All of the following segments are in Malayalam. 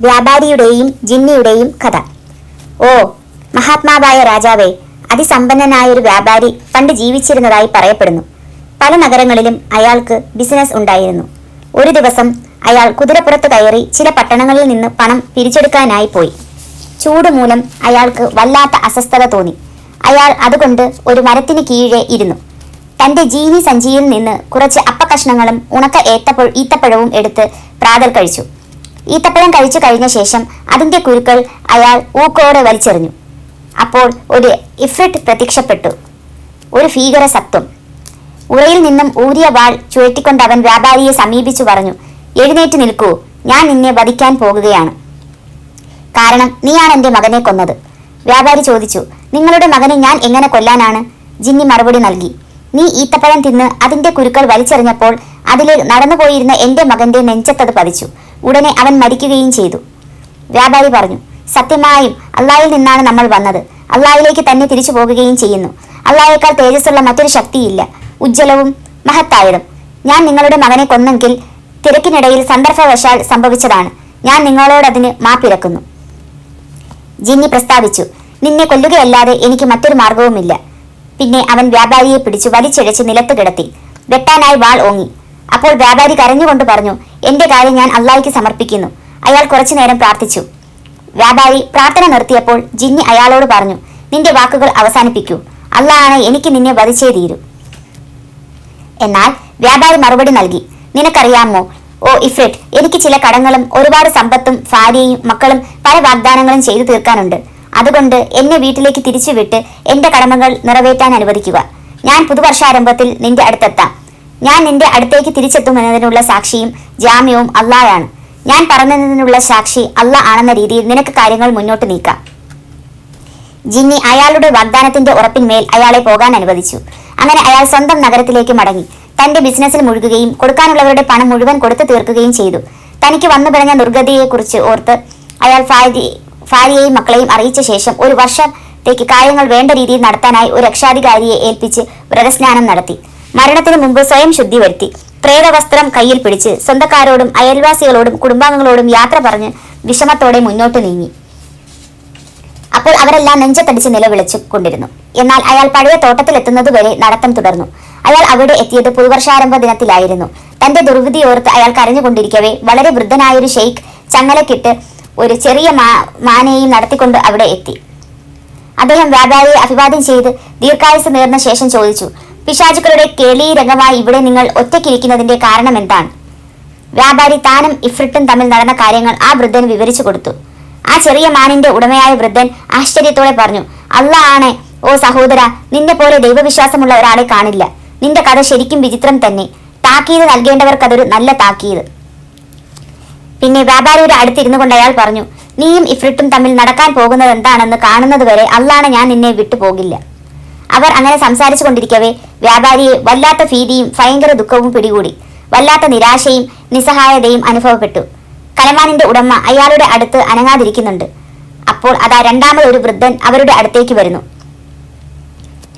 വ്യാപാരിയുടെയും ജിന്നിയുടെയും കഥ. ഓ മഹാത്മാവായ രാജാവേ അതിസമ്പന്നനായ ഒരു വ്യാപാരി പണ്ട് ജീവിച്ചിരുന്നതായി പറയപ്പെടുന്നു. പല നഗരങ്ങളിലും അയാൾക്ക് ബിസിനസ് ഉണ്ടായിരുന്നു. ഒരു ദിവസം അയാൾ കുതിരപ്പുറത്ത് കയറി ചില പട്ടണങ്ങളിൽ നിന്ന് പണം പിരിച്ചെടുക്കാനായി പോയി. ചൂട് മൂലം അയാൾക്ക് വല്ലാത്ത അസ്വസ്ഥത തോന്നി. അയാൾ അതുകൊണ്ട് ഒരു മരത്തിന് കീഴേ ഇരുന്നു. തന്റെ ജീവി സഞ്ചിയിൽ നിന്ന് കുറച്ച് അപ്പകഷ്ണങ്ങളും ഉണക്ക ഏത്തപ്പഴ ഈത്തപ്പഴവും എടുത്ത് പ്രാതൽ കഴിച്ചു. ഈത്തപ്പഴം കഴിച്ചു കഴിഞ്ഞ ശേഷം അതിന്റെ കുരുക്കൾ അയാൾ ഊക്കോടെ വലിച്ചെറിഞ്ഞു. അപ്പോൾ ഒരു ഇഫ്രിറ്റ് പ്രത്യക്ഷപ്പെട്ടു. ഒരു ഭീകര സത്വം. ഉറയിൽ നിന്നും ഊരിയ വാൾ ചുഴറ്റിക്കൊണ്ട് അവൻ വ്യാപാരിയെ സമീപിച്ചു പറഞ്ഞു എഴുന്നേറ്റ് നിൽക്കൂ ഞാൻ നിന്നെ വധിക്കാൻ പോകുകയാണ്. കാരണം നീയാണ് എന്റെ മകനെ കൊന്നത്. വ്യാപാരി ചോദിച്ചു നിങ്ങളുടെ മകനെ ഞാൻ എങ്ങനെ കൊല്ലാനാണ്? ജിന്നി മറുപടി നൽകി നീ ഈത്തപ്പഴം തിന്ന് അതിന്റെ കുരുക്കൾ വലിച്ചെറിഞ്ഞപ്പോൾ അതിലെ നടന്നുപോയിരുന്ന എന്റെ മകന്റെ നെഞ്ചത്തത് പതിച്ചു. ഉടനെ അവൻ മരിക്കുകയും ചെയ്തു. വ്യാപാരി പറഞ്ഞു സത്യമായും അള്ളാഹിൽ നിന്നാണ് നമ്മൾ വന്നത്. അള്ളാഹിലേക്ക് തന്നെ തിരിച്ചു പോകുകയും ചെയ്യുന്നു. അള്ളാഹേക്കാൾ തേജസ്സുള്ള മറ്റൊരു ശക്തിയില്ല. ഉജ്ജ്വലവും മഹത്തായതും. ഞാൻ നിങ്ങളുടെ മകനെ കൊന്നെങ്കിൽ തിരക്കിനിടയിൽ സന്ദർഭവശാൽ സംഭവിച്ചതാണ്. ഞാൻ നിങ്ങളോടതിന് മാപ്പിരക്കുന്നു ജിന്നി പ്രസ്താവിച്ചു നിന്നെ കൊല്ലുകയല്ലാതെ എനിക്ക് മറ്റൊരു മാർഗവുമില്ല. പിന്നെ അവൻ വ്യാപാരിയെ പിടിച്ചു വലിച്ചിഴച്ച് നിലത്ത് കിടത്തി. വെട്ടാനായി വാൾ ഓങ്ങി. അപ്പോൾ വ്യാപാരി കരഞ്ഞുകൊണ്ട് പറഞ്ഞു എന്റെ കാര്യം ഞാൻ അള്ളാഹിക്ക് സമർപ്പിക്കുന്നു. അയാൾ കുറച്ചു നേരം പ്രാർത്ഥിച്ചു. വ്യാപാരി പ്രാർത്ഥന നിർത്തിയപ്പോൾ ജിന്നി അയാളോട് പറഞ്ഞു നിന്റെ വാക്കുകൾ അവസാനിപ്പിക്കൂ. അള്ളാഹാണ് എനിക്ക് നിന്നെ വധിച്ചേ തീരൂ. എന്നാൽ വ്യാപാരി മറുപടി നൽകി നിനക്കറിയാമോ ഓ ഇഫ്രിറ്റ് എനിക്ക് ചില കടങ്ങളും ഒരുപാട് സമ്പത്തും ഭാര്യയും മക്കളും പല വാഗ്ദാനങ്ങളും ചെയ്തു തീർക്കാനുണ്ട്. അതുകൊണ്ട് എന്നെ വീട്ടിലേക്ക് തിരിച്ചുവിട്ട് എന്റെ കടമകൾ നിറവേറ്റാൻ അനുവദിക്കുക. ഞാൻ പുതുവർഷാരംഭത്തിൽ നിന്റെ അടുത്തെത്താം. ഞാൻ നിന്റെ അടുത്തേക്ക് തിരിച്ചെത്തുമെന്നതിനുള്ള സാക്ഷിയും ജാമ്യവും അള്ളായാണ് ഞാൻ പറഞ്ഞതിനുള്ള സാക്ഷി അല്ല ആണെന്ന രീതിയിൽ നിനക്ക് കാര്യങ്ങൾ മുന്നോട്ട് നീക്കാം. ജിന്നി അയാളുടെ വാഗ്ദാനത്തിന്റെ ഉറപ്പിന്മേൽ അയാളെ പോകാൻ അനുവദിച്ചു. അങ്ങനെ അയാൾ സ്വന്തം നഗരത്തിലേക്ക് മടങ്ങി. തന്റെ ബിസിനസ്സിൽ മുഴുകുകയും കൊടുക്കാനുള്ളവരുടെ പണം മുഴുവൻ കൊടുത്തു തീർക്കുകയും ചെയ്തു. തനിക്ക് വന്നു പറഞ്ഞ ദുർഗതിയെക്കുറിച്ച് ഓർത്ത് അയാൾ ഭാര്യ ഭാര്യയെയും മക്കളെയും അറിയിച്ച ശേഷം ഒരു വർഷത്തേക്ക് കാര്യങ്ങൾ വേണ്ട രീതിയിൽ നടത്താനായി ഒരു രക്ഷാധികാരിയെ ഏൽപ്പിച്ച് വ്രതസ്നാനം നടത്തി. മരണത്തിന് മുമ്പ് സ്വയം ശുദ്ധി വരുത്തി. പ്രേതവസ്ത്രം കയ്യിൽ പിടിച്ച് സ്വന്തക്കാരോടും അയൽവാസികളോടും കുടുംബാംഗങ്ങളോടും യാത്ര പറഞ്ഞ് വിഷമത്തോടെ മുന്നോട്ട് നീങ്ങി. അപ്പോൾ അവരെല്ലാം നെഞ്ചത്തടിച്ച് നിലവിളിച്ചു കൊണ്ടിരുന്നു. എന്നാൽ അയാൾ പഴയ തോട്ടത്തിലെത്തുന്നതുവരെ നടത്തം തുടർന്നു. അയാൾ അവിടെ എത്തിയത് പുതുവർഷാരംഭ ദിനത്തിലായിരുന്നു. തന്റെ ദുർവിധി ഓർത്ത് അയാൾ കരഞ്ഞുകൊണ്ടിരിക്കവേ വളരെ വൃദ്ധനായൊരു ഷെയ്ഖ് ചങ്ങലക്കിട്ട് ഒരു ചെറിയ മാ മാനയെയും നടത്തിക്കൊണ്ട് അവിടെ എത്തി. അദ്ദേഹം വ്യാപാരിയെ അഭിവാദ്യം ചെയ്ത് ദീർഘായുസ് നേർന്ന ശേഷം ചോദിച്ചു പിശാചുക്കളുടെ കേളി രംഗമായി ഇവിടെ നിങ്ങൾ ഒറ്റയ്ക്കിരിക്കുന്നതിന്റെ കാരണം എന്താണ്? വ്യാപാരി താനും ഇഫ്രിട്ടും തമ്മിൽ നടന്ന കാര്യങ്ങൾ ആ വൃദ്ധൻ വിവരിച്ചു കൊടുത്തു. ആ ചെറിയ മാനിന്റെ ഉടമയായ വൃദ്ധൻ ആശ്ചര്യത്തോടെ പറഞ്ഞു അല്ല ഓ സഹോദര നിന്നെ പോലെ ദൈവവിശ്വാസമുള്ള ഒരാളെ കാണില്ല. നിന്റെ കഥ ശരിക്കും വിചിത്രം തന്നെ. താക്കീത് നൽകേണ്ടവർക്കതൊരു നല്ല താക്കീത്. പിന്നെ വ്യാപാരിയുടെ അടുത്തിരുന്നു കൊണ്ട് അയാൾ പറഞ്ഞു നീയും ഇഫ്രിട്ടും തമ്മിൽ നടക്കാൻ പോകുന്നത് എന്താണെന്ന് കാണുന്നതുവരെ അല്ലാണ് ഞാൻ നിന്നെ വിട്ടുപോകില്ല. അവർ അങ്ങനെ സംസാരിച്ചു കൊണ്ടിരിക്കവേ. വ്യാപാരിയെ വല്ലാത്ത ഭീതിയും ഭയങ്കര ദുഃഖവും പിടികൂടി. വല്ലാത്ത നിരാശയും നിസ്സഹായതയും അനുഭവപ്പെട്ടു. കലമാനിന്റെ ഉടമ അയാളുടെ അടുത്ത് അനങ്ങാതിരിക്കുന്നുണ്ട്. അപ്പോൾ അതാ രണ്ടാമത് ഒരു വൃദ്ധൻ അവരുടെ അടുത്തേക്ക് വരുന്നു.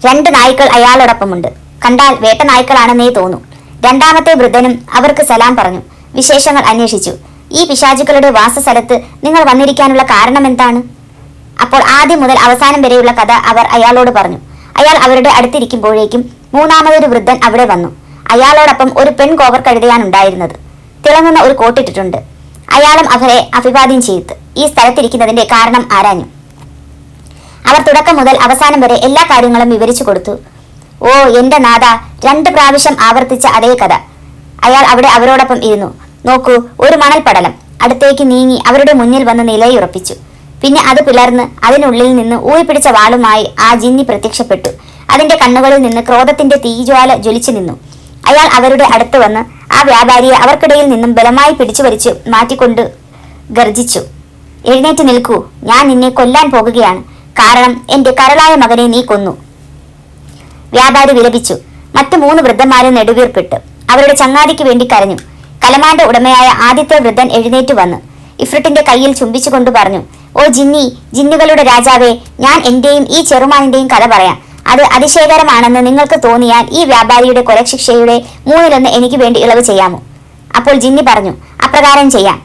രണ്ട് നായ്ക്കൾ അയാളോടൊപ്പമുണ്ട്. കണ്ടാൽ വേട്ട നായ്ക്കളാണെന്നേ തോന്നൂ. രണ്ടാമത്തെ വൃദ്ധനും അവർക്ക് സലാം പറഞ്ഞു. വിശേഷങ്ങൾ അന്വേഷിച്ചു. ഈ പിശാചുക്കളുടെ വാസസ്ഥലത്ത് നിങ്ങൾ വന്നിരിക്കാനുള്ള കാരണം എന്താണ്? അപ്പോൾ ആദ്യം മുതൽ അവസാനം വരെയുള്ള കഥ അവർ അയാളോട് പറഞ്ഞു. അയാൾ അവരുടെ അടുത്തിരിക്കുമ്പോഴേക്കും മൂന്നാമതൊരു വൃദ്ധൻ അവിടെ വന്നു. അയാളോടൊപ്പം ഒരു പെൺ കോവർ കഴുതയാണുണ്ടായിരുന്നത് തിളങ്ങുന്ന ഒരു കോട്ടിട്ടിട്ടുണ്ട്. അയാളും അവരെ അഭിവാദ്യം ചെയ്തു. ഈ സ്ഥലത്തിരിക്കുന്നതിന്റെ കാരണം ആരാഞ്ഞു? അവർ തുടക്കം മുതൽ അവസാനം വരെ എല്ലാ കാര്യങ്ങളും വിവരിച്ചു കൊടുത്തു. ഓ എന്റെ നാഥ രണ്ട് പ്രാവശ്യം ആവർത്തിച്ച അതേ കഥ. അയാൾ അവിടെ അവരോടൊപ്പം ഇരുന്നു. നോക്കൂ ഒരു മണൽ പടലം അടുത്തേക്ക് നീങ്ങി അവരുടെ മുന്നിൽ വന്ന് നിലയുറപ്പിച്ചു. പിന്നെ അത് പിളർന്ന് അതിനുള്ളിൽ നിന്ന് ഊയിപ്പിടിച്ച വാളുമായി ആ ജിന്നി പ്രത്യക്ഷപ്പെട്ടു. അതിന്റെ കണ്ണുകളിൽ നിന്ന് ക്രോധത്തിന്റെ തീജ്വാല ജ്വലിച്ചു നിന്നു. അയാൾ അവരുടെ അടുത്ത് വന്ന് ആ വ്യാപാരിയെ അവർക്കിടയിൽ നിന്നും ബലമായി പിടിച്ചു വലിച്ച് മാറ്റിക്കൊണ്ട് ഗർജിച്ചു. എഴുന്നേറ്റ് നിൽക്കൂ. ഞാൻ നിന്നെ കൊല്ലാൻ പോകുകയാണ്. കാരണം എന്റെ കരളായ മകനെ നീ കൊന്നു. വ്യാപാരി വിലപിച്ചു. മറ്റു മൂന്ന് വൃദ്ധന്മാരെ നെടുവീർപ്പിട്ട് അവരുടെ ചങ്ങാതിക്ക് വേണ്ടി കരഞ്ഞു. കലമാന്റെ ഉടമയായ ആദ്യത്തെ വൃദ്ധൻ എഴുന്നേറ്റ് വന്നു ഇഫ്രിട്ടിന്റെ കയ്യിൽ ചുംബിച്ചുകൊണ്ട് പറഞ്ഞു ഓ ജിന്നി ജിന്നുകളുടെ രാജാവേ ഞാൻ എന്റെയും ഈ ചെറുമാനിന്റെയും കഥ പറയാം. അത് അതിശയകരമാണെന്ന് നിങ്ങൾക്ക് തോന്നിയാൽ ഈ വ്യാപാരിയുടെ കൊലശിക്ഷയുടെ മൂന്നിലൊന്ന് എനിക്ക് വേണ്ടി ഇളവ് ചെയ്യാമോ? അപ്പോൾ ജിന്നി പറഞ്ഞു അപ്രകാരം ചെയ്യാം.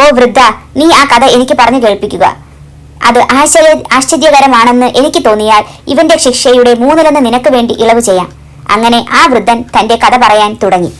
ഓ വൃദ്ധ നീ ആ കഥ എനിക്ക് പറഞ്ഞു കേൾപ്പിക്കുക. അത് ആശ്ചര്യ ആശ്ചര്യകരമാണെന്ന് എനിക്ക് തോന്നിയാൽ ഇവന്റെ ശിക്ഷയുടെ മൂന്നിലൊന്ന് നിനക്ക് വേണ്ടി ഇളവ് ചെയ്യാം. അങ്ങനെ ആ വൃദ്ധൻ തന്റെ കഥ പറയാൻ തുടങ്ങി.